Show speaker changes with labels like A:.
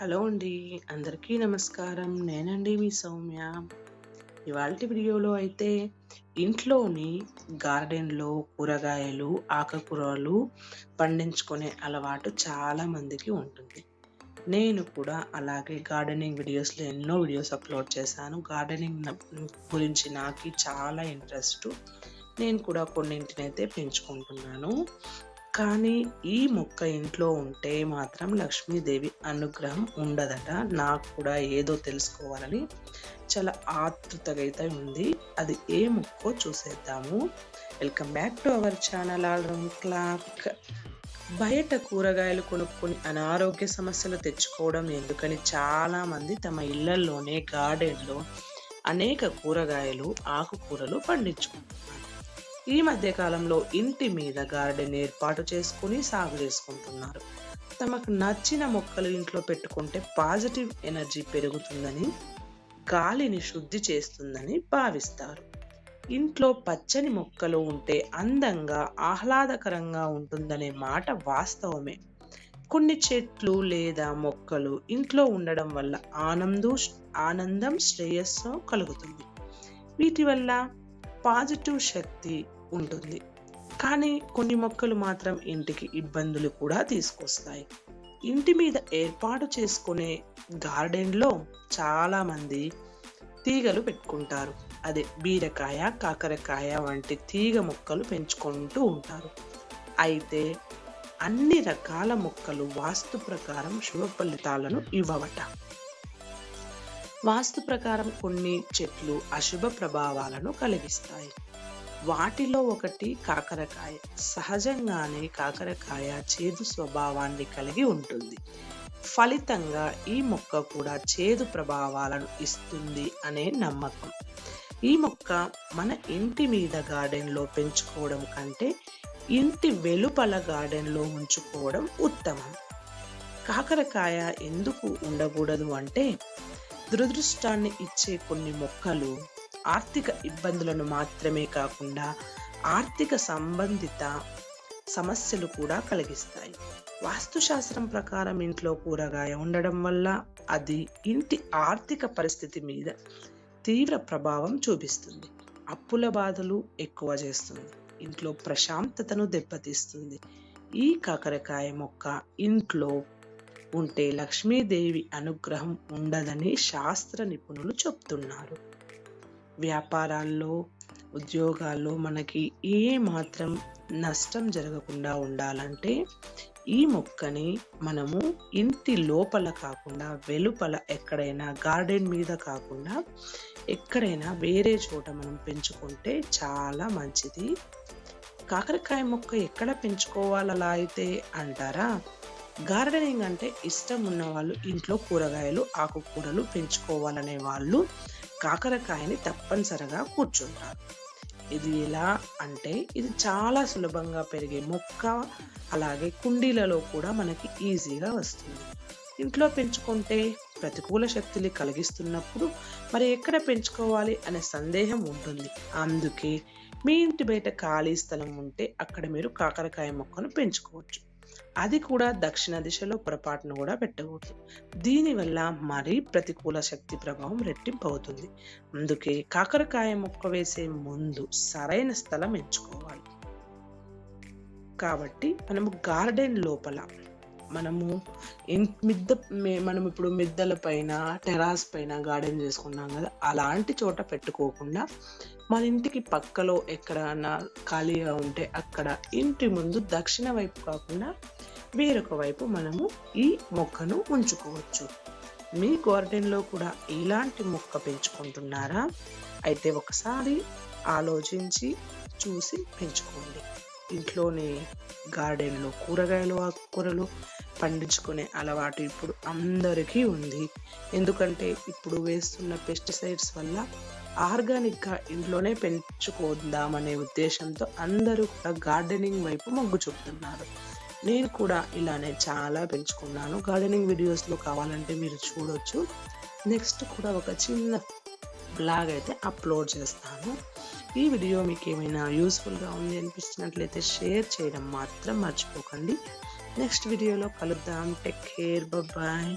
A: Hello అండి అందరికీ నమస్కారం నేనండి మీ సౌమ్య ఇవాల్టి వీడియోలో అయితే ఇంట్లోని గార్డెన్‌లో కూరగాయలు, ఆకుకూరలు పండించుకునే అలవాటు చాలా మందికి ఉంటుంది. నేను కూడా అలాగే గార్డెనింగ్ వీడియోస్‌లో ఎన్నో వీడియోస్ అప్‌లోడ్ చేశాను. గార్డెనింగ్ గురించి నాకు చాలా ఇంట్రెస్ట్ నేను కూడా కొన్నింటినైతే పెంచుకుంటున్నాను. కానీ ఈ మొక్క ఇంట్లో ఉంటే మాత్రం లక్ష్మీదేవి అనుగ్రహం ఉండదట. నాకు కూడా ఏదో తెలుసుకోవాలని చాలా ఆతృతగా అయితే ఉంది. అది ఏ మొక్కో చూసేద్దాము. Welcome back to our channel all round clock. బయట కూరగాయలు కొనుక్కొని అనారోగ్య సమస్యలు తెచ్చుకోవడం ఎందుకని చాలామంది తమ ఇళ్ళలోనే గార్డెన్‌లో అనేక కూరగాయలు, ఆకుకూరలు పండించుకుంటున్నారు. ఈ మధ్య కాలంలో ఇంటి మీద గార్డెన్ ఏర్పాటు చేసుకొని సాగు చేసుకుంటున్నారు. తమకు నచ్చిన మొక్కలు ఇంట్లో పెట్టుకుంటే పాజిటివ్ ఎనర్జీ పెరుగుతుందని, గాలిని శుద్ధి చేస్తుందని భావిస్తారు. ఇంట్లో పచ్చని మొక్కలు ఉంటే అందంగా, ఆహ్లాదకరంగా ఉంటుందనే మాట వాస్తవమే. కొన్ని చెట్లు లేదా మొక్కలు ఇంట్లో ఉండడం వల్ల ఆనందు ఆనందం, శ్రేయస్సు కలుగుతుంది. వీటి వల్ల పాజిటివ్ శక్తి ఉంటుంది. కానీ కొన్ని మొక్కలు మాత్రం ఇంటికి ఇబ్బందులు కూడా తీసుకొస్తాయి. ఇంటి మీద ఏర్పాటు చేసుకునే గార్డెన్‌లో చాలామంది తీగలు పెట్టుకుంటారు. అదే బీరకాయ, కాకరకాయ వంటి తీగ మొక్కలు పెంచుకుంటూ ఉంటారు. అయితే అన్ని రకాల మొక్కలు వాస్తు ప్రకారం శుభ ఫలితాలను ఇవ్వవట. వాస్తు ప్రకారం కొన్ని చెట్లు అశుభ ప్రభావాలను కలిగిస్తాయి. వాటిలో ఒకటి కాకరకాయ. సహజంగానే కాకరకాయ చేదు స్వభావాన్ని కలిగి ఉంటుంది. ఫలితంగా ఈ మొక్క కూడా చేదు ప్రభావాలను ఇస్తుంది అనే నమ్మకం. ఈ మొక్క మన ఇంటి మీద గార్డెన్‌లో పెంచుకోవడం కంటే ఇంటి వెలుపల గార్డెన్‌లో ఉంచుకోవడం ఉత్తమం. కాకరకాయ ఎందుకు ఉండకూడదు అంటే దురదృష్టాన్ని ఇచ్చే కొన్ని మొక్కలు ఆర్థిక ఇబ్బందులను మాత్రమే కాకుండా ఆర్థిక సంబంధిత సమస్యలు కూడా కలిగిస్తాయి. వాస్తుశాస్త్రం ప్రకారం ఇంట్లో కూరగాయ ఉండడం వల్ల అది ఇంటి ఆర్థిక పరిస్థితి మీద తీవ్ర ప్రభావం చూపిస్తుంది. అప్పుల బాధలు ఎక్కువ చేస్తుంది. ఇంట్లో ప్రశాంతతను దెబ్బతీస్తుంది. ఈ కాకరకాయ మొక్క ఇంట్లో ఉంటే లక్ష్మీదేవి అనుగ్రహం ఉండదని శాస్త్ర నిపుణులు చెప్తున్నారు. వ్యాపారాల్లో, ఉద్యోగాల్లో మనకి ఏ మాత్రం నష్టం జరగకుండా ఉండాలంటే ఈ మొక్కని మనము ఇంటి లోపల కాకుండా వెలుపల ఎక్కడైనా గార్డెన్ మీద కాకుండా ఎక్కడైనా వేరే చోట మనం పెంచుకుంటే చాలా మంచిది. కాకరకాయ మొక్క ఎక్కడ పెంచుకోవాలి అలా అయితే అంటారా? గార్డెనింగ్ అంటే ఇష్టం ఉన్నవాళ్ళు ఇంట్లో కూరగాయలు, ఆకుకూరలు పెంచుకోవాలనే వాళ్ళు కాకరకాయని తప్పనిసరిగా కూర్చుంటారు. ఇది ఎలా అంటే ఇది చాలా సులభంగా పెరిగే మొక్క. అలాగే కుండీలలో కూడా మనకి ఈజీగా వస్తుంది. ఇంట్లో పెంచుకుంటే ప్రతికూల శక్తులు కలిగిస్తున్నప్పుడు మరి ఎక్కడ పెంచుకోవాలి అనే సందేహం ఉంటుంది. అందుకే మీ ఇంటి బయట ఖాళీ స్థలం ఉంటే అక్కడ మీరు కాకరకాయ మొక్కను పెంచుకోవచ్చు. అది కూడా దక్షిణ దిశలో పొరపాటున కూడా పెట్టకూడదు. దీనివల్ల మరీ ప్రతికూల శక్తి ప్రభావం రెట్టింపు అవుతుంది. అందుకే కాకరకాయ మొక్క వేసే ముందు సరైన స్థలం ఎంచుకోవాలి. కాబట్టి మనము గార్డెన్ లోపల మనము మిద్ద మే మనం ఇప్పుడు మిద్దల పైన, టెరాస్ పైన గార్డెన్ చేసుకున్నాం కదా! అలాంటి చోట పెట్టుకోకుండా మన ఇంటికి పక్కలో ఎక్కడన్నా ఖాళీగా ఉంటే అక్కడ ఇంటి ముందు దక్షిణ వైపు కాకుండా వేరొక వైపు మనము ఈ మొక్కను ఉంచుకోవచ్చు. మీ గార్డెన్‌లో కూడా ఇలాంటి మొక్క పెంచుకుంటున్నారా? అయితే ఒకసారి ఆలోచించి, చూసి పెంచుకోండి. ఇంట్లోనే గార్డెన్‌లో కూరగాయలు, ఆకుకూరలు పండించుకునే అలవాటు ఇప్పుడు అందరికీ ఉంది. ఎందుకంటే ఇప్పుడు వేస్తున్న పెస్టిసైడ్స్ వల్ల ఆర్గానిక్‌గా ఇంట్లోనే పెంచుకుందామనే ఉద్దేశంతో అందరూ కూడా గార్డెనింగ్ వైపు మొగ్గు చూపుతున్నారు. నేను కూడా ఇలానే చాలా పెంచుకున్నాను. గార్డెనింగ్ వీడియోస్‌లో కావాలంటే మీరు చూడొచ్చు. నెక్స్ట్ కూడా ఒక చిన్న బ్లాగ్ అయితే అప్‌లోడ్ చేస్తాను. ఈ వీడియో మీకు ఏమైనా యూస్ఫుల్గా ఉంది అనిపించినట్లయితే షేర్ చేయడం మాత్రం మర్చిపోకండి. నెక్స్ట్ వీడియోలో కలుద్దాం. Take care. బాయ్.